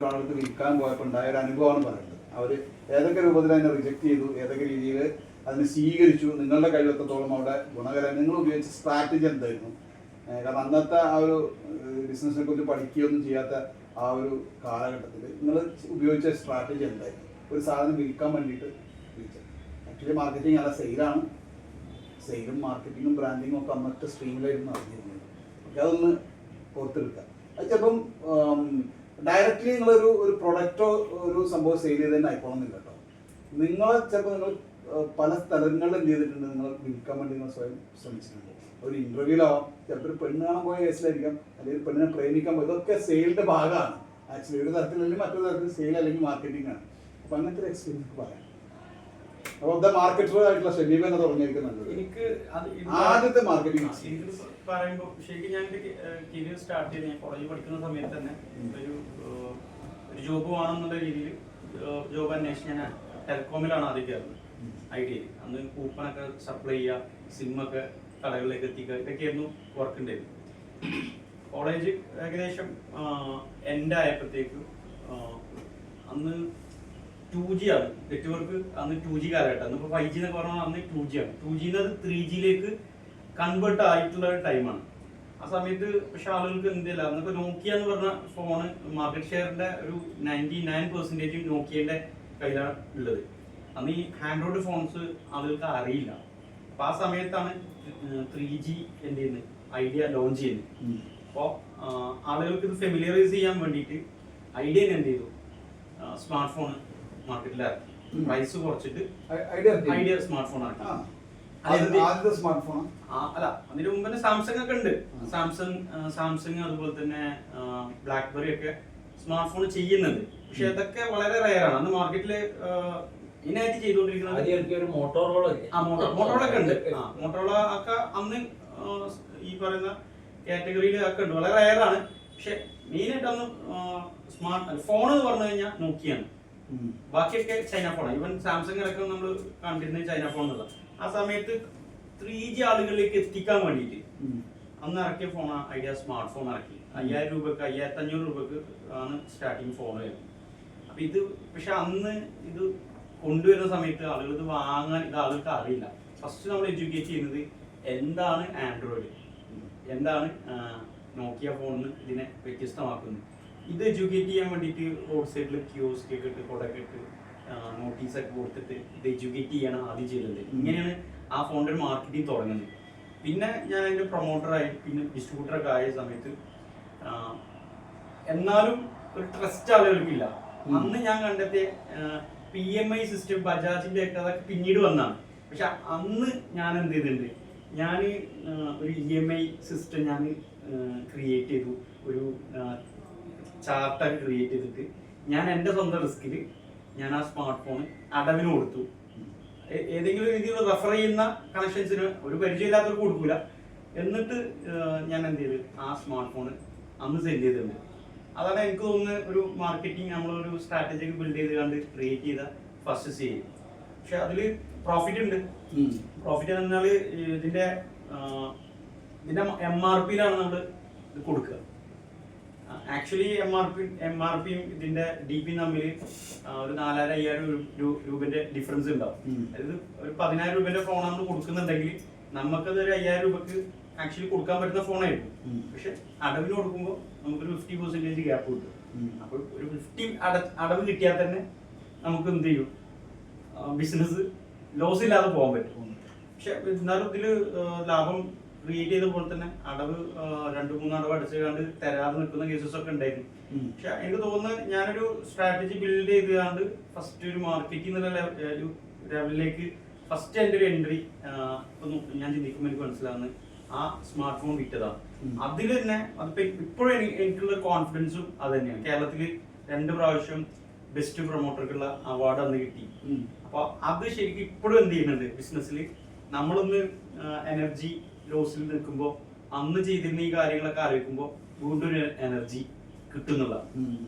ഒരാൾക്ക് വിൽക്കാൻ പോയപ്പോൾ ഉണ്ടായ ഒരു അനുഭവമാണ് പറയുന്നത്. അവർ ഏതൊക്കെ രൂപത്തിൽ അതിനെ റിജക്ട് ചെയ്തു ഏതൊക്കെ രീതിയിൽ അതിനെ സ്വീകരിച്ചു നിങ്ങളുടെ കഴിവെത്രത്തോളം അവിടെ ഗുണകരം നിങ്ങൾ ഉപയോഗിച്ച സ്ട്രാറ്റജി എന്തായിരുന്നു? കാരണം അന്നത്തെ ആ ഒരു ബിസിനസിനെ കുറിച്ച് പഠിക്കുകയൊന്നും ചെയ്യാത്ത ആ ഒരു കാലഘട്ടത്തിൽ നിങ്ങൾ ഉപയോഗിച്ച സ്ട്രാറ്റജി എന്തായിരുന്നു? ഒരു സാധനം വിൽക്കാൻ വേണ്ടിയിട്ട് വിളിച്ചത്. ആക്ച്വലി മാർക്കറ്റിംഗ് നല്ല സെയിലാണ് സെയിലും മാർക്കറ്റിങ്ങും ബ്രാൻഡിങ്ങും ഒക്കെ അന്നത്തെ സ്ട്രീമിലായിരുന്നു അറിഞ്ഞിരുന്നത് അതൊന്ന് ഓർത്തെടുക്കുക. അത് ചിലപ്പം ഡയറക്റ്റ്ലി നിങ്ങളൊരു ഒരു പ്രൊഡക്റ്റോ ഒരു സംഭവം സെയിൽ ചെയ്ത് തന്നെ ആയിക്കോണമെന്നില്ല കേട്ടോ നിങ്ങൾ ചിലപ്പോൾ നിങ്ങൾ പല സ്ഥലങ്ങളിൽ എന്ത് ചെയ്തിട്ടുണ്ട് നിങ്ങൾ വിൽക്കാൻ വേണ്ടി നിങ്ങൾ സ്വയം ശ്രമിച്ചിട്ടുണ്ട്. ഒരു ഇന്റർവ്യൂലാവാം ചിലപ്പോൾ ഒരു പെണ്ണ് കാണാൻ പോയ കേസിലായിരിക്കാം അല്ലെങ്കിൽ പെണ്ണിനെ പ്രേമിക്കാൻ പോയി ഇതൊക്കെ സെയിലിന്റെ ഭാഗമാണ്. ആക്ച്വലി ഒരു തരത്തിലല്ലെങ്കിൽ മറ്റൊരു തരത്തിൽ സെയിൽ അല്ലെങ്കിൽ മാർക്കറ്റിംഗ് ആണ്. അപ്പൊ അങ്ങനത്തെ ഒരു എക്സ്പീരിയൻസ് പറയാം ആയിട്ടുള്ള ഷെബീബ് എന്ന് തുടങ്ങിയിരിക്കുന്നത് എനിക്ക് ആദ്യത്തെ മാർക്കറ്റിംഗ് പറയുമ്പോൾ ശരിക്കും ഞാൻ കരിയർ സ്റ്റാർട്ട് ചെയ്ത് ഞാൻ കോളേജിൽ പഠിക്കുന്ന സമയത്ത് തന്നെ ഒരു ഒരു ജോബ് വേണമെന്നുള്ള രീതിയിൽ ജോബ് അന്വേഷിച്ച് ഞാൻ ടെലികോമിലാണ് ആദ്യം കയറുന്നത്. ഐഡിയയിൽ അന്ന് കൂപ്പണൊക്കെ സപ്ലൈ ചെയ്യുക സിമ്മൊക്കെ കടകളിലേക്ക് എത്തിക്കുക ഇതൊക്കെയായിരുന്നു വർക്ക് ഉണ്ടായിരുന്നു കോളേജ് ഏകദേശം എന്റെ ആയപ്പോഴത്തേക്കും അന്ന് ടു ജി ആണ്. നെറ്റ്വർക്ക് അന്ന് ടു ജി കാലഘട്ടം. അന്ന് ഫൈവ് ജി എന്നൊക്കെ പറഞ്ഞാൽ അന്ന് ടു ജി ആണ്. ടു ജി എന്നത് ത്രീ ജിയിലേക്ക് കൺവേർട്ട് ആയിട്ടുള്ള ഒരു ടൈമാണ് ആ സമയത്ത് പക്ഷെ ആളുകൾക്ക് എന്തില്ല അന്നൊക്കെ നോക്കിയ എന്ന് പറഞ്ഞ ഫോണ് മാർക്കറ്റ് ഷെയറിന്റെ ഒരു നയന്റി നയൻ പെർസെന്റേജ് നോക്കിയന്റെ കയ്യിലാണ് ഉള്ളത്. അന്ന് ഈ ആൻഡ്രോയിഡ് ഫോൺസ് ആളുകൾക്ക് അറിയില്ല. അപ്പൊ ആ സമയത്താണ് ത്രീ ജി എന്ത് ചെയ്യുന്നത് ഐഡിയ ലോഞ്ച് ചെയ്യുന്നത് അപ്പോൾ ആളുകൾക്ക് ഇത് ഫെമിലിയറൈസ് ചെയ്യാൻ വേണ്ടിയിട്ട് ഐഡിയ എന്ത് ചെയ്തു? സ്മാർട്ട് ഫോൺ മാർക്കറ്റിൽ ഇറക്കി. പ്രൈസ് കുറച്ചിട്ട് ഐഡിയ ഐഡിയ സ്മാർട്ട് ഫോൺ ഇറക്കി? ആദ്യത്തെ സ്മാർട്ട് ഫോൺ അല്ല അതിന് മുമ്പ് തന്നെ സാംസങ് ഒക്കെ ഉണ്ട്. സാംസങ് സാംസങ് അതുപോലെ തന്നെ ബ്ലാക്ക്ബെറി ഒക്കെ സ്മാർട്ട് ഫോൺ ചെയ്യുന്നുണ്ട്. പക്ഷെ അതൊക്കെ വളരെ റയർ ആണ്. അന്ന് മാർക്കറ്റിൽ ഇനായിട്ട് ചെയ്തുകൊണ്ടിരിക്കുന്നത് മോട്ടോറോള ആ മോട്ടോ മോട്ടോറോള ഒക്കെ ഉണ്ട്. ആ മോട്ടോറോള ഒക്കെ അന്ന് ഈ പറയുന്ന കാറ്റഗറിയിൽ ഒക്കെ ഉണ്ട്. വളരെ റയർ ആണ്. പക്ഷെ മെയിൻ ആയിട്ട് അന്ന് സ്മാർട്ട് ഫോൺ എന്ന് പറഞ്ഞു കഴിഞ്ഞാൽ നോക്കിയാണ് ബാക്കിയൊക്കെ ചൈന ഫോണാണ് ഈവൻ സാംസങ് അടക്കം നമ്മൾ കണ്ടിരുന്നത് ചൈന ഫോൺ എന്നുള്ള ആ സമയത്ത് ത്രീ ജി ആളുകളിലേക്ക് എത്തിക്കാൻ വേണ്ടിയിട്ട് അന്ന് ഇറക്കിയ ഫോൺ ഐഡിയ സ്മാർട്ട് ഫോൺ ഇറക്കി. അയ്യായിരം രൂപക്ക് അയ്യായിരത്തി അഞ്ഞൂറ് രൂപക്ക് ആണ് സ്റ്റാർട്ടിങ് ഫോൺ വരുന്നത്. അപ്പൊ ഇത് പക്ഷെ അന്ന് ഇത് കൊണ്ടുവരുന്ന സമയത്ത് ആളുകൾ ഇത് വാങ്ങാൻ ഇത് ആളുകൾക്ക് അറിയില്ല. ഫസ്റ്റ് നമ്മൾ എഡ്യൂക്കേറ്റ് ചെയ്യുന്നത് എന്താണ് ആൻഡ്രോയിഡ് എന്താണ് നോക്കിയ ഫോണിന് ഇതിനെ വ്യത്യസ്തമാക്കുന്നത്? ഇത് എഡ്യൂക്കേറ്റ് ചെയ്യാൻ വേണ്ടിയിട്ട് റോഡ് സൈഡിൽ ക്യൂസ്ക് ഒക്കെ ഇട്ട് കൊടൊക്കെ ഇട്ട് നോട്ടീസൊക്കെ കൊടുത്തിട്ട് ഇത് എഡ്യൂക്കേറ്റ് ചെയ്യാണ് ആദ്യം ചെയ്തത് ഇങ്ങനെയാണ് ആ ഫോണിന്റെ ഒരു മാർക്കറ്റിംഗ് തുടങ്ങുന്നത്. പിന്നെ ഞാൻ അതിന്റെ പ്രൊമോട്ടറായി പിന്നെ ഡിസ്ട്രിബ്യൂട്ടറൊക്കെ ആയ സമയത്ത് എന്നാലും ഒരു ട്രസ്റ്റ് ആളുകൾക്കില്ല. അന്ന് ഞാൻ കണ്ടെത്തിയ പി എം ഐ സിസ്റ്റം ബജാജിന്റെ ഒക്കെ അതൊക്കെ പിന്നീട് വന്നാണ്. പക്ഷെ അന്ന് ഞാൻ എന്ത് ചെയ്തിട്ടുണ്ട്? ഞാൻ ഒരു ഇ എം ഐ സിസ്റ്റം ഞാൻ ക്രിയേറ്റ് ചെയ്തു. ഒരു ചാർട്ടൊക്കെ ക്രിയേറ്റ് ചെയ്തിട്ട് ഞാൻ എന്റെ സ്വന്തം റിസ്കിൽ ഞാൻ ആ സ്മാർട്ട് ഫോൺ അടവിന് കൊടുത്തു. ഏതെങ്കിലും രീതിയിൽ റെഫർ ചെയ്യുന്ന കണക്ഷൻസിന് ഒരു പരിചയമില്ലാത്തവർക്ക് കൊടുക്കൂല. എന്നിട്ട് ഞാൻ എന്ത് ചെയ്ത്? ആ സ്മാർട്ട് ഫോൺ അന്ന് സെൻഡ് ചെയ്തിട്ടുണ്ട് അതാണ് എനിക്ക് തോന്നുന്നത് ഒരു മാർക്കറ്റിംഗ് നമ്മളൊരു സ്ട്രാറ്റജി ബിൽഡ് ചെയ്ത് കണ്ട് ക്രിയേറ്റ് ചെയ്ത ഫസ്റ്റ് സ്റ്റേജ് പക്ഷെ അതിൽ പ്രോഫിറ്റ് ഉണ്ട്. പ്രോഫിറ്റ് എന്ന് പറഞ്ഞാൽ ഇതിന്റെ ഇതിന്റെ എം ആർ പിയിലാണ് നമ്മൾ ഇത് കൊടുക്കുക. Actually M R P M R പിയും ഇതിന്റെ ഡി പിയും തമ്മിൽ ഒരു നാലായിരം അയ്യായിരം രൂപന്റെ ഡിഫറൻസ് ഉണ്ടാവും. അതായത് ഒരു പതിനായിരം രൂപന്റെ ഫോൺ നമ്മൾ കൊടുക്കുന്നുണ്ടെങ്കിൽ നമുക്കത് ഒരു അയ്യായിരം രൂപക്ക് ആക്ച്വലി കൊടുക്കാൻ പറ്റുന്ന ഫോണായിരുന്നു. പക്ഷെ അടവിന് കൊടുക്കുമ്പോൾ നമുക്കൊരു ഫിഫ്റ്റി പെർസെന്റേജ് ഗ്യാപ്പ് കിട്ടും. അപ്പോൾ ഒരു ഫിഫ്റ്റി അടവ് കിട്ടിയാൽ തന്നെ നമുക്ക് എന്ത് ചെയ്യും? ബിസിനസ് ലോസ് ഇല്ലാതെ പോകാൻ പറ്റും. പക്ഷെ എന്നാലും ഇതിൽ ലാഭം ക്രിയേറ്റ് ചെയ്ത പോലെ തന്നെ അടവ് രണ്ട് മൂന്ന് അടവ് അടച്ചു കണ്ട് തരാതെ നിൽക്കുന്ന കേസസ് ഒക്കെ ഉണ്ടായിരുന്നു. പക്ഷെ എനിക്ക് തോന്നുന്നത് ഞാനൊരു സ്ട്രാറ്റജി ബിൽഡ് ചെയ്തുകൊണ്ട് ഫസ്റ്റ് ഒരു മാർക്കറ്റിംഗ് എന്നുള്ള ഒരു ലെവലിലേക്ക് ഫസ്റ്റ് എന്റെ ഒരു എൻട്രി ഞാൻ ചിന്തിക്കുമ്പോൾ എനിക്ക് മനസ്സിലാവുന്നത് ആ സ്മാർട്ട് ഫോൺ വിറ്റതാണ് അതിൽ തന്നെ അതിപ്പോ ഇപ്പോഴും എനിക്ക് എനിക്കുള്ള കോൺഫിഡൻസും അത് തന്നെയാണ്. കേരളത്തിൽ രണ്ട് പ്രാവശ്യം ബെസ്റ്റ് പ്രൊമോട്ടർക്കുള്ള അവാർഡ് അന്ന് കിട്ടി. അപ്പൊ അത് ശരിക്കും ഇപ്പോഴും എന്ത് ചെയ്യുന്നുണ്ട്? ബിസിനസ്സിൽ നമ്മളൊന്ന് എനർജി ലോസിൽ നിൽക്കുമ്പോൾ അന്ന് ചെയ്തിരുന്ന ഈ കാര്യങ്ങളൊക്കെ ആലോചിക്കുമ്പോൾ വീണ്ടും ഒരു എനർജി കിട്ടുന്നുള്ള.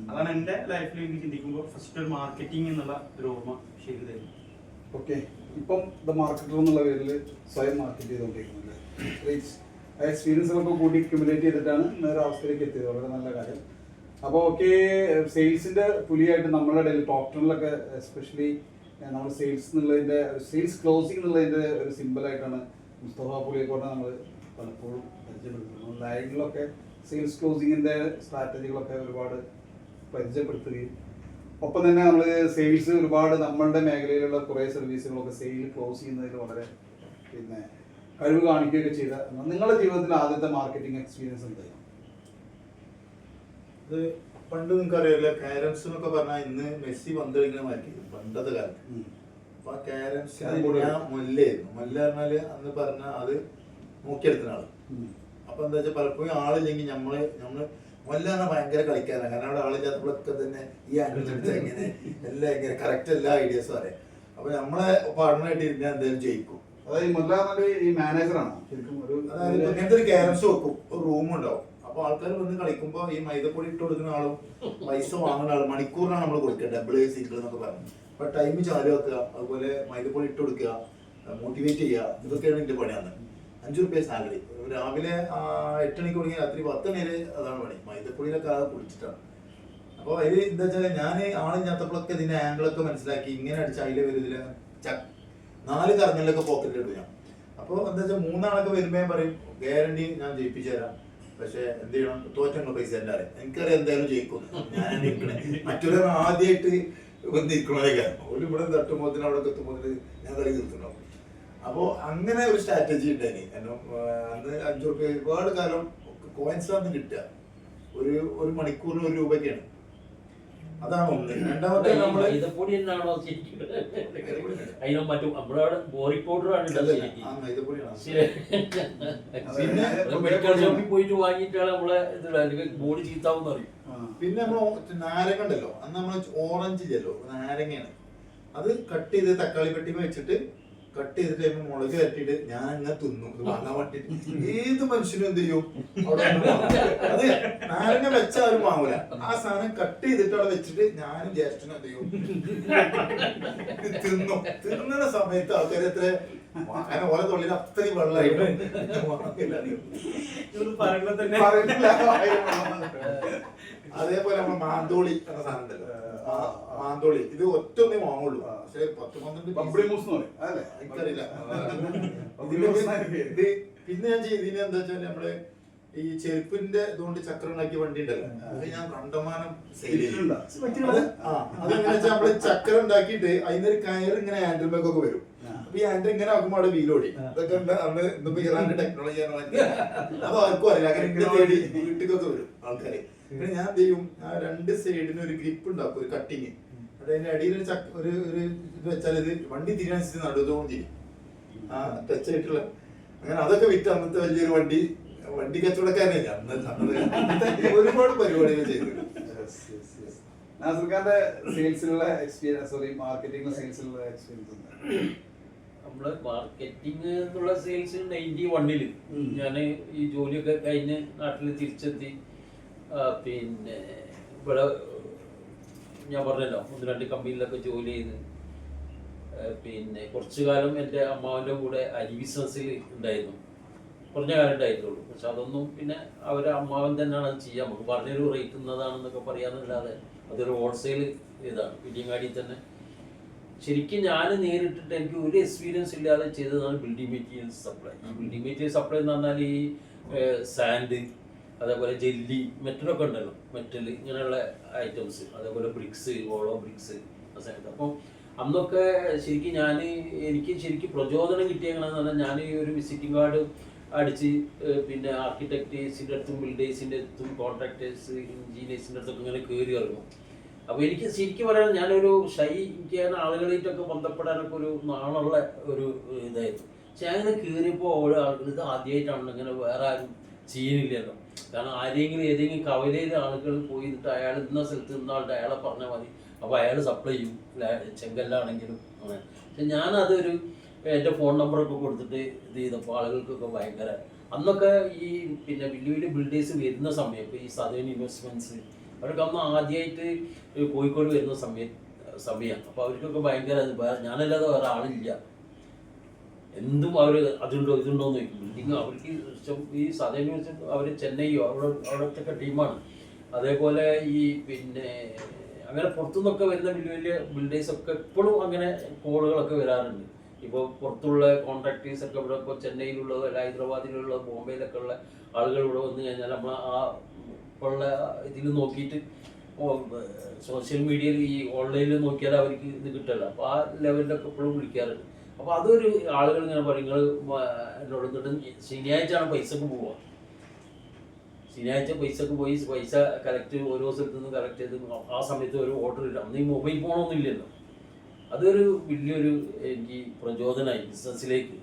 അതാണ് എന്റെ ലൈഫിൽ എനിക്ക് ചിന്തിക്കുമ്പോൾ ഫസ്റ്റ് ഒരു മാർക്കറ്റിംഗ് എന്നുള്ള ഒരു ഓർമ്മ ശരി തരും ഓക്കെ ഇപ്പം ദ മാർക്കറ്റർ എന്നുള്ള പേരിൽ സ്വയം മാർക്കറ്റ് ചെയ്തുകൊണ്ടിരിക്കുന്നുണ്ട്. എക്സ്പീരിയൻസ് ഒക്കെ കൂടി ക്യുമുലേറ്റ് ചെയ്തിട്ടാണ് ഇന്നൊരു അവസ്ഥയിലേക്ക് എത്തിയത്. വളരെ നല്ല കാര്യം. അപ്പോൾ ഓക്കെ സെയിൽസിന്റെ പുലിയായിട്ട് നമ്മുടെ ഇടയിൽ ടോക്ടണിലൊക്കെ എസ്പെഷ്യലി നമ്മൾ സെയിൽസ് എന്നുള്ളതിന്റെ സെയിൽസ് ക്ലോസിംഗ് എന്നുള്ളതിന്റെ ഒരു സിമ്പിളായിട്ടാണ് മുസ്തഫ പുലിയെക്കോട്ടെ നമ്മൾ പലപ്പോഴും പരിചയപ്പെടുത്തുന്നു. ലൈനിലൊക്കെ സെയിൽസ് ക്ലോസിങ്ങിന്റെ സ്ട്രാറ്റജികളൊക്കെ ഒരുപാട് പരിചയപ്പെടുത്തുകയും ഒപ്പം തന്നെ നമ്മൾ സെയിൽസ് ഒരുപാട് നമ്മളുടെ മേഖലയിലുള്ള കുറേ സർവീസുകളൊക്കെ സെയിൽ ക്ലോസ് ചെയ്യുന്നതിൽ വളരെ പിന്നെ കഴിവ് കാണിക്കുകയൊക്കെ ചെയ്ത നിങ്ങളുടെ ജീവിതത്തിൽ ആദ്യത്തെ മാർക്കറ്റിംഗ് എക്സ്പീരിയൻസ് എന്തായിരുന്നു അത് പണ്ട് നിങ്ങൾക്ക് അറിയാലോ കാരംസ് എന്നൊക്കെ പറഞ്ഞാൽ ഇന്ന് മെസ്സി പന്ത് കളിക്കുന്ന മാറ്റി പണ്ടത്തെ കാലത്ത്. അപ്പൊ കാരംസ് ഞാൻ മുല്ലായിരുന്നു. മുല്ല പറഞ്ഞാൽ അന്ന് പറഞ്ഞ അത് നോക്കിയെടുക്കുന്ന ആൾ അപ്പൊ എന്താ വെച്ചാൽ പലപ്പോഴും ആളില്ലെങ്കിൽ നമ്മൾ നമ്മൾ മുല്ല പറഞ്ഞാൽ ഭയങ്കര കളിക്കാനാണ് കാരണം അവിടെ ആളില്ലാത്തപ്പോഴൊക്കെ തന്നെ ഈ ആംഗിൾ എടുത്ത് എങ്ങനെ എല്ലാം എങ്ങനെ കറക്റ്റ് എല്ലാ ഐഡിയാസും അറിയാം. അപ്പൊ നമ്മളെ പാർട്ണറായിട്ട് ഇരുന്നാൽ എന്തായാലും ജയിക്കും. അതായത് മുല്ല ഈ മാനേജറാണ് ശരിക്കും ഒരു അതായത് ഇങ്ങനത്തെ ഒരു ക്യാരംസ് വെക്കും. ഒരു റൂം ഉണ്ടാവും. അപ്പൊ ആൾക്കാർ വന്ന് കളിക്കുമ്പോ ഈ മൈദപ്പൊടി ഇട്ട് കൊടുക്കുന്ന ആളും പൈസ വാങ്ങുന്ന ആളും മണിക്കൂറിനാണ് നമ്മൾ കൊടുക്കുക ഡബിൾ സിംഗിൾ എന്നൊക്കെ പറഞ്ഞു. അപ്പൊ ടൈം ചാലു വെക്കുക അതുപോലെ മൈദപ്പൊടി ഇട്ട് കൊടുക്കുക മോട്ടിവേറ്റ് ചെയ്യുക ഇതൊക്കെയാണ് എന്റെ പണിയാണ് അഞ്ചു റുപ്യ സാലറി രാവിലെ എട്ട് മണിക്ക് തുടങ്ങി രാത്രി പത്ത് മണി അതാണ് പണി. മൈദപ്പൊടിയിലൊക്കെ അത് കുടിച്ചിട്ടാണ് അപ്പൊ അതിൽ എന്താ വെച്ചാൽ ഞാൻ ആളില്ലാത്തപ്പോഴൊക്കെ ഇതിന്റെ ആംഗിളൊക്കെ മനസ്സിലാക്കി ഇങ്ങനെ അടിച്ച അതിലെ വരുന്നില്ല നാല് കറങ്ങലിലൊക്കെ പോക്കറ്റ് ഇടും ഞാൻ. അപ്പൊ എന്താ വെച്ചാൽ മൂന്നാളൊക്കെ വരുമ്പോൾ ഞാൻ പറയും ഗ്യാരണ്ടി ഞാൻ ജയിപ്പിച്ചു തരാം. പക്ഷെ എന്ത് ചെയ്യണം? തോറ്റങ്ങൾ പൈസ എന്റെ അറിയാം എനിക്കറിയാം എന്തായാലും ജയിക്കും ഞാൻ നിൽക്കണേ. മറ്റൊരു ആദ്യമായിട്ട് വന്നിരിക്കണതൊക്കെ ഒരു ഇവിടെ തട്ടുമ്പോത്തിന് അവിടെ എത്തുമ്പോത്തിന് ഞാൻ കളി തീർത്തുണ്ടാവും അപ്പോ അങ്ങനെ ഒരു സ്ട്രാറ്റജി ഉണ്ടായി എന്നെ അന്ന് അഞ്ചു റുപ്യ ഒരുപാട് കാലം കോയിൻസ് ആണ് കിട്ടുക. ഒരു ഒരു മണിക്കൂറിന് ഒരു രൂപയ്ക്കാണ് അതാണ് ഒന്ന്. രണ്ടാമത്തെ നമ്മൾ എന്നാണോ ശരിക്കും? മറ്റും നമ്മളവിടെ ബോറി. പിന്നെ പോയിട്ട് വാങ്ങിയിട്ടാണ് നമ്മളെ ഇത് ബോഡി ചീത്താവെന്ന് പറയും. പിന്നെ നമ്മൾ നാരങ്ങ ഉണ്ടല്ലോ. അന്ന് നമ്മൾ ഓറഞ്ച് ചെയ്യല്ലോ നാരങ്ങയാണ്. അത് കട്ട് ചെയ്ത് തക്കാളി പെട്ടി വെച്ചിട്ട് കട്ട് ചെയ്തിട്ട് കഴിയുമ്പോൾ മുളക് തട്ടിയിട്ട് ഞാൻ അങ്ങനെ തിന്നും. ഇത് വാങ്ങാൻ വേണ്ടിട്ട് ഏത് മനുഷ്യനും എന്ത് ചെയ്യും? അവിടെ അത് നാരങ്ങ വെച്ചാലും ആരും വാങ്ങൂല ആ സാധനം കട്ട് ചെയ്തിട്ട് അവിടെ വെച്ചിട്ട് ഞാനും ജ്യേഷ്ഠനും എന്ത് ചെയ്യും? തിന്നു. തിന്നുന്ന സമയത്ത് ആൾക്കാർ എത്ര അങ്ങനെ ഓരോ തൊള്ളിൽ അത്രയും വെള്ളമായിട്ട് പറയുമ്പോ തന്നെ. അതേപോലെ നമ്മൾ മാന്തോളി എന്ന സാധനം ഉണ്ടല്ലോ മാന്തോളി. ഇത് ഒറ്റ ഒന്നേ വാങ്ങുള്ളൂ പക്ഷേ പത്ത് പന്ത്രണ്ട്. ഇത് പിന്നെ ഞാൻ ചെയ്തതിന് എന്താ വെച്ചാൽ നമ്മൾ ഈ ചെരുപ്പിന്റെ ഇതുകൊണ്ട് ചക്രം ഉണ്ടാക്കിയ വണ്ടി ഉണ്ടല്ലോ. അത് ഞാൻ കണ്ടമാനം സെയിൽ അതെങ്ങനെ വെച്ചാൽ നമ്മൾ ചക്രം ഉണ്ടാക്കിയിട്ട് അതിനൊരു കയർ ഇങ്ങനെ ഹാൻഡിൽ ബാക്കൊക്കെ വരും. ആ. അപ്പൊ ഈ ഹാൻഡിൽ ഇങ്ങനെ ആക്കുമ്പോൾ അവിടെ വീലോടി ഇതൊക്കെ അന്ന് ഇന്നിപ്പോ ഇറാന്റെ ടെക്നോളജി ആണ് അപ്പൊ ആർക്കും അറിയില്ല. അങ്ങനെ ഇങ്ങനെ തേടി വീട്ടിലൊക്കെ വരും ആൾക്കാര്. പിന്നെ ഞാൻ എന്ത് ചെയ്യും? ആ രണ്ട് സൈഡിന് ഒരു ഗ്രിപ്പ് ഉണ്ടാക്കും ഒരു കട്ടിങ് അവിടെ അതിന്റെ അടിയിൽ ഒരു ചക്ക ഒരു ഒരു ഇത് വെച്ചാൽ ഇത് വണ്ടി തിരിയാനുസരിച്ച് നടുവതോളം തിരി ആ ടച്ച് ആയിട്ടുള്ള. അങ്ങനെ അതൊക്കെ വിറ്റ് അന്നത്തെ വലിയൊരു വണ്ടി വണ്ടി കച്ചവടക്കാരനെ ഒരുപാട് പരിപാടികൾ ചെയ്തു. Yes, yes, yes. നാസിർ ഖാന്റെ സെയിൽസിലുള്ള എക്സ്പീരിയൻസ് സോറി മാർക്കറ്റിംഗ് സെയിൽസിലുള്ള എക്സ്പീരിയൻസ് നമ്മൾ മാർക്കറ്റിംഗ് എന്നുള്ള സെയിൽസ് നയന്റി വണ്ണിൽ. ഞാൻ ഈ ജോലിയൊക്കെ കഴിഞ്ഞ് നാട്ടിൽ തിരിച്ചെത്തി. പിന്നെ ഇവിടെ ഞാൻ പറഞ്ഞല്ലോ ഒന്ന് രണ്ട് കമ്പനിയിലൊക്കെ ജോലി ചെയ്ത്. പിന്നെ കുറച്ചു കാലം എന്റെ അമ്മാവന്റെ കൂടെ അരി ബിസിനസ്സിൽ ഉണ്ടായിരുന്നു. കുറഞ്ഞ കാലം ഉണ്ടായിട്ടുള്ളൂ. പക്ഷെ അതൊന്നും പിന്നെ അവരെ അമ്മാവൻ തന്നെയാണ് അത് ചെയ്യുക. നമുക്ക് പറഞ്ഞൊരു റേറ്റ് ഇന്നതാണെന്നൊക്കെ പറയാന്നല്ലാതെ അതൊരു ഹോൾസെയിൽ ഇതാണ്. പിടിയങ്ങാടി തന്നെ. ശരിക്കും ഞാൻ നേരിട്ടിട്ട് എനിക്ക് ഒരു എക്സ്പീരിയൻസ് ഇല്ലാതെ ചെയ്തതാണ് ബിൽഡിംഗ് മെറ്റീരിയൽസ് സപ്ലൈ ഈ ബിൽഡിംഗ് മെറ്റീരിയൽ സപ്ലൈ എന്ന് പറഞ്ഞാൽ ഈ സാൻഡ് അതേപോലെ ജെല്ലി മെറ്റലൊക്കെ ഉണ്ടല്ലോ മെറ്റൽ ഇങ്ങനെയുള്ള ഐറ്റംസ് അതേപോലെ ബ്രിക്സ് ഓളോ ബ്രിക്സ് ആ സമയത്ത്. അന്നൊക്കെ ശരിക്കും ഞാൻ എനിക്ക് ശരിക്കും പ്രചോദനം കിട്ടിയെങ്ങനെയാന്ന് പറഞ്ഞാൽ ഞാൻ ഈ ഒരു വിസിറ്റിംഗ് കാർഡ് അടിച്ച് പിന്നെ ആർക്കിടെക്റ്റേഴ്സിന്റെ അടുത്തും ബിൽഡേഴ്സിന്റെ അടുത്തും കോൺട്രാക്ടേഴ്സ് എഞ്ചിനീയേഴ്സിന്റെ അടുത്തൊക്കെ ഇങ്ങനെ കയറി ഇറങ്ങും. അപ്പോൾ എനിക്ക് ശരിക്കും പറയാൻ ഞാനൊരു ഷൈ എനിക്ക് ആളുകളായിട്ടൊക്കെ ബന്ധപ്പെടാനൊക്കെ ഒരു നാളുള്ള ഒരു ഇതായിരുന്നു. പക്ഷെ അങ്ങനെ കയറിയപ്പോൾ ഓരോ ആളുകൾ ഇത് ആദ്യമായിട്ടാണ് ഇങ്ങനെ വേറെ ആരും ചെയ്യുന്നില്ലല്ലോ കാരണം ആരെങ്കിലും ഏതെങ്കിലും കവലയിലെ ആളുകൾ പോയിട്ട് അയാൾ ഇന്ന സ്ഥലത്ത് നിന്നാളുടെ അയാളെ പറഞ്ഞാൽ മതി. അപ്പോൾ അയാൾ സപ്ലൈ ചെയ്യും. ചെങ്കല്ലാണെങ്കിലും അങ്ങനെ. പക്ഷെ ഞാനതൊരു എന്റെ ഫോൺ നമ്പറൊക്കെ കൊടുത്തിട്ട് ഇത് ചെയ്തപ്പോൾ ആളുകൾക്കൊക്കെ ഭയങ്കര അന്നൊക്കെ ഈ പിന്നെ വലിയ വലിയ ബിൽഡേഴ്സ് വരുന്ന സമയം ഇപ്പോൾ ഈ സദേൺ ഇൻവെസ്റ്റ്മെന്റ്സ് അവരൊക്കെ അന്ന് ആദ്യമായിട്ട് കോഴിക്കോട് വരുന്ന സമയം സമയമാണ്. അപ്പോൾ അവർക്കൊക്കെ ഭയങ്കര ഞാനല്ലാതെ വേറെ ആളില്ല. എന്തും അവർ അതുണ്ടോ ഇതുണ്ടോ എന്ന് ചോദിക്കും. ബിൽഡിങ് അവർക്ക് ഈ സാധാരണ അവർ ചെന്നൈയോ അവിടെ അവിടത്തെ ടീമാണ്. അതേപോലെ ഈ പിന്നെ അങ്ങനെ പുറത്തുനിന്നൊക്കെ വരുന്ന വലിയ വലിയ ബിൽഡേഴ്സ് ഒക്കെ ഇപ്പോഴും അങ്ങനെ കോളുകളൊക്കെ വരാറുണ്ട്. ഇപ്പോൾ പുറത്തുള്ള കോൺട്രാക്ടേഴ്സ് ഒക്കെ ഇവിടെ ഇപ്പോൾ ചെന്നൈയിലുള്ളത് അല്ല ഹൈദരാബാദിലുള്ളത് ബോംബെയിലൊക്കെ ഉള്ള ആളുകൾ ഇവിടെ വന്നു കഴിഞ്ഞാൽ നമ്മൾ ആ ഉള്ള ഇതിൽ നോക്കിയിട്ട് സോഷ്യൽ മീഡിയയിൽ ഈ ഓൺലൈനിൽ നോക്കിയാൽ അവർക്ക് ഇത് കിട്ടില്ല. അപ്പോൾ ആ ലെവലിലൊക്കെ ഇപ്പോഴും വിളിക്കാറുണ്ട്. അപ്പോൾ അതൊരു ആളുകൾ ഇങ്ങനെ പറയും നിങ്ങൾ എന്നോട് എന്നിട്ട് ശനിയാഴ്ചയാണ് പൈസക്ക് പോവുക ശനിയാഴ്ച പൈസക്ക് പോയി പൈസ കളക്ട് ഓരോ സ്ഥലത്തു നിന്ന് കളക്ട് ചെയ്ത് ആ സമയത്ത് ഒരു ഓർഡർ ഇല്ല. അന്ന് ഈ മൊബൈൽ ഫോണൊന്നും ഇല്ലല്ലോ. അതൊരു വലിയൊരു എനിക്ക് പ്രചോദനമായി ബിസിനസ്സിലേക്ക്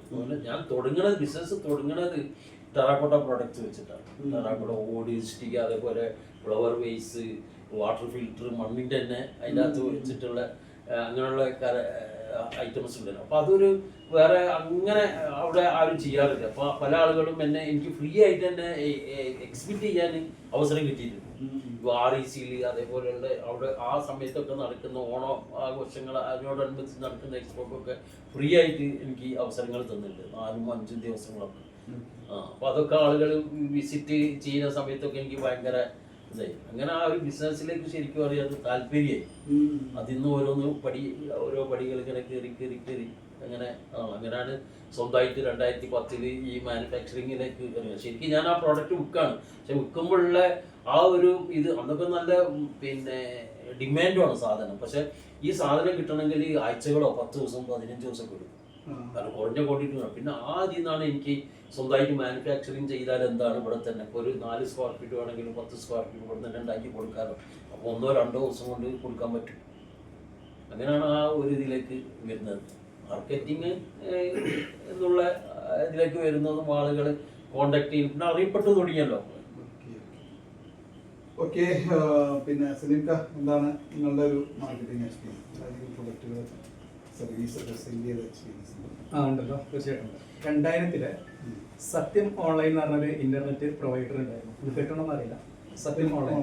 ഞാൻ തുടങ്ങണത് ബിസിനസ് തുടങ്ങണത് ടെറാക്കോട്ട പ്രോഡക്റ്റ് വെച്ചിട്ടാണ്. ടെറാക്കോട്ട ഓടി സ്റ്റിക്ക് അതേപോലെ ഫ്ലവർ വേസ് വാട്ടർ ഫിൽറ്റർ മണ്ണിന്റെ തന്നെ അതിന്റെ അകത്ത് വെച്ചിട്ടുള്ള അങ്ങനെയുള്ള അങ്ങനെയുള്ള ഐറ്റംസ് ഉണ്ടല്ലോ. അപ്പോൾ അതൊരു വേറെ അങ്ങനെ അവിടെ ആരും ചെയ്യാറില്ല. അപ്പോൾ പല ആളുകളും എന്നെ എനിക്ക് ഫ്രീ ആയിട്ട് തന്നെ എക്സിബിറ്റ് ചെയ്യാൻ അവസരം കിട്ടിയിട്ടുണ്ട്. ആർ ഇ സിയിൽ അതേപോലെയുള്ള അവിടെ ആ സമയത്തൊക്കെ നടക്കുന്ന ഓണ ആഘോഷങ്ങൾ അതിനോടനുബന്ധിച്ച് നടക്കുന്ന എക്സ്പോക്കൊക്കെ ഫ്രീ ആയിട്ട് എനിക്ക് അവസരങ്ങൾ തന്നിട്ടുണ്ട്. നാലും അഞ്ചും ദിവസങ്ങളൊക്കെ. ആ അപ്പോൾ അതൊക്കെ ആളുകൾ വിസിറ്റ് ചെയ്യുന്ന സമയത്തൊക്കെ എനിക്ക് ഭയങ്കര ഇതായി അങ്ങനെ ആ ഒരു ബിസിനസ്സിലേക്ക് ശരിക്കും അറിയാത്ത താല്പര്യമായി. അതിന്ന് ഓരോന്ന് പടി ഓരോ പടികൾ ഇങ്ങനെ കയറി കയറി കയറി അങ്ങനെ അങ്ങനെയാണ് സ്വന്തമായിട്ട് രണ്ടായിരത്തി പത്തിൽ ഈ മാനുഫാക്ചറിങ്ങിലേക്ക് ശരിക്കും ഞാൻ ആ പ്രോഡക്റ്റ് വിൽക്കാണ് പക്ഷെ വിൽക്കുമ്പോഴുള്ള ആ ഒരു ഇത് അന്നൊക്കെ നല്ല പിന്നെ ഡിമാൻഡുമാണ് സാധനം. പക്ഷെ ഈ സാധനം കിട്ടണമെങ്കിൽ ആഴ്ചകളോ പത്ത് ദിവസം പതിനഞ്ച് ദിവസം കൊടുക്കും കാരണം കുറഞ്ഞ ക്വാണ്ടിറ്റി വേണം പിന്നെ ആദ്യം നിന്നാണ് എനിക്ക് സ്വന്തമായിട്ട് മാനുഫാക്ചറിങ് ചെയ്താൽ എന്താണ് ഇവിടെ തന്നെ? ഇപ്പോൾ ഒരു നാല് സ്ക്വയർ ഫീറ്റ് വേണമെങ്കിലും പത്ത് സ്ക്വയർ ഫീറ്റ് ഇവിടെ തന്നെ ഉണ്ടാക്കി കൊടുക്കാമല്ലോ. അപ്പോൾ ഒന്നോ രണ്ടോ ദിവസം കൊണ്ട് കൊടുക്കാൻ പറ്റും. അങ്ങനെയാണ് ആ ഒരു ഇതിലേക്ക് വരുന്നത്. മാർക്കറ്റിങ് എന്നുള്ള ഇതിലേക്ക് വരുന്നതും ആളുകൾ കോണ്ടാക്ട് ചെയ്യും. പിന്നെ അറിയപ്പെട്ടു തുടങ്ങിയല്ലോ. ഓക്കെ പിന്നെ സലീംക എന്താണ് നിങ്ങളുടെ ഒരു മാർക്കറ്റിംഗ് എക്സ്പീരിയൻസ് പ്രൊഡക്റ്റുകൾ ആ ഉണ്ടല്ലോ. തീർച്ചയായിട്ടും. രണ്ടായിരത്തിൽ സത്യം ഓൺലൈൻ എന്ന് പറഞ്ഞൊരു ഇന്റർനെറ്റ് പ്രൊവൈഡർ ഉണ്ടായിരുന്നു. ഇത് കിട്ടണമെന്ന് അറിയില്ല. സത്യം ഓൺലൈൻ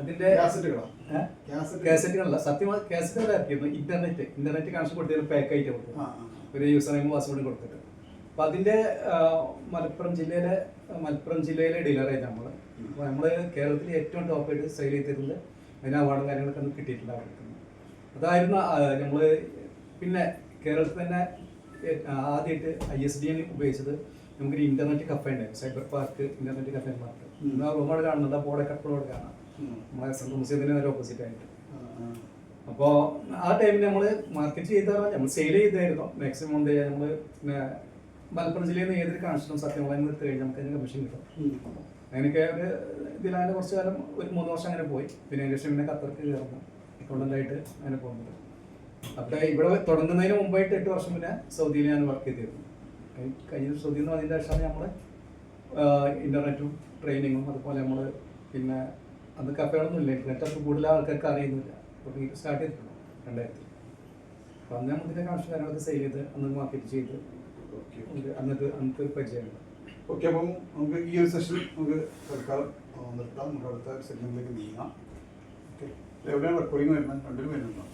അതിന്റെ കാസറ്റുകളോ കാസറ്റുകളല്ല സത്യം കാസറ്റുകൾ ഇറക്കിയിരുന്നു ഇന്റർനെറ്റ് ഇന്റർനെറ്റ് കണക്ഷൻ കൊടുത്തതിന് പാക്ക് ആയിട്ട് കൊടുത്തു ഒരു യൂസർ നെയിം പാസ്വേഡും കൊടുത്തിട്ട്. അപ്പൊ അതിന്റെ മലപ്പുറം ജില്ലയിലെ മലപ്പുറം ജില്ലയിലെ ഡീലറായിരുന്നു നമ്മൾ അപ്പൊ നമ്മൾ കേരളത്തിൽ ഏറ്റവും ടോപ്പ് ആയിട്ട് സെയിൽ ചെയ്തിട്ടുണ്ട് അതിന് അവാർഡും കാര്യങ്ങളൊക്കെ അന്ന് കിട്ടിയിട്ടുണ്ട് അതായിരുന്നു നമ്മൾ പിന്നെ കേരളത്തിൽ തന്നെ ആദ്യമായിട്ട് ഐ എസ് ഡി എൻ ഉപയോഗിച്ചത് നമുക്കൊരു ഇന്റർനെറ്റ് കഫേ ഉണ്ടായിരുന്നു. Cyber park internet cafe park. ആ റൂമോട് കാണുന്നുണ്ട് അപ്പോൾ കട്ടളോട് കാണാം. നമ്മളെ സെൻട്രൽ മ്യൂസിയത്തിന് നേരെ ഓപ്പോസിറ്റ് ആയിട്ട്. അപ്പോൾ ആ. ടൈമിൽ നമ്മൾ മാർക്കറ്റ് ചെയ്താൽ നമ്മൾ സെയിൽ ചെയ്തായിരുന്നു. മാക്സിമം എന്ത് ചെയ്യുക നമ്മൾ പിന്നെ മലപ്പുറം ജില്ലയിൽ നിന്ന് ഏതൊരു കണക്ഷനും സത്യം എടുത്തു കഴിഞ്ഞാൽ നമുക്ക് അതിന് കമ്മീഷൻ കിട്ടും. അങ്ങനെയൊക്കെ ഒരു ഇതിലങ്ങനെ കുറച്ച് കാലം ഒരു മൂന്ന് വർഷം അങ്ങനെ പോയി. പിന്നെ അതിന് ശേഷം പിന്നെ ഖത്തർക്ക് കയറുന്നു. അക്കൗണ്ടന്റായിട്ട് അങ്ങനെ പോകുന്നത്. അപ്പോൾ ഇവിടെ തുടങ്ങുന്നതിന് മുമ്പായിട്ട് എട്ട് വർഷം പിന്നെ സൗദിയിൽ ഞാൻ വർക്ക് ചെയ്തിരുന്നു. കഴി- കഴിഞ്ഞ സൗദിയിൽ നിന്ന് അതിന്റെ ശേഷമാണ് നമ്മൾ ഇന്റർനെറ്റും ട്രെയിനിങ്ങും അതുപോലെ നമ്മൾ പിന്നെ അന്ന് കഫേകളൊന്നും ഇല്ല? ഇന്റർനെറ്റ് അപ്പൊ കൂടുതൽ ആൾക്കാർക്ക് അറിയുന്നില്ല. അപ്പോൾ സ്റ്റാർട്ട് ചെയ്തിട്ടുണ്ട്? രണ്ടായിരത്തി. അപ്പോൾ അന്ന് നമുക്ക് കണക്ഷൻ കാര്യങ്ങളൊക്കെ സെയിൽ ചെയ്ത് അന്ന് മാർക്കറ്റ് ചെയ്ത്. അന്നത്തെ അന്നത്തെ ഒരു പരിചയമുണ്ട് ഓക്കെ അപ്പം നമുക്ക് ഈ ഒരു സെഷൻ നമുക്ക് തൽക്കാലം നിർത്താം. നമുക്ക് അടുത്ത സെഷനിലേക്ക് നീങ്ങാം. ഓക്കെ എവിടെയാണ് റെക്കോർഡിംഗ് വരുന്നത്? രണ്ടിലും വരുന്നുണ്ടോ?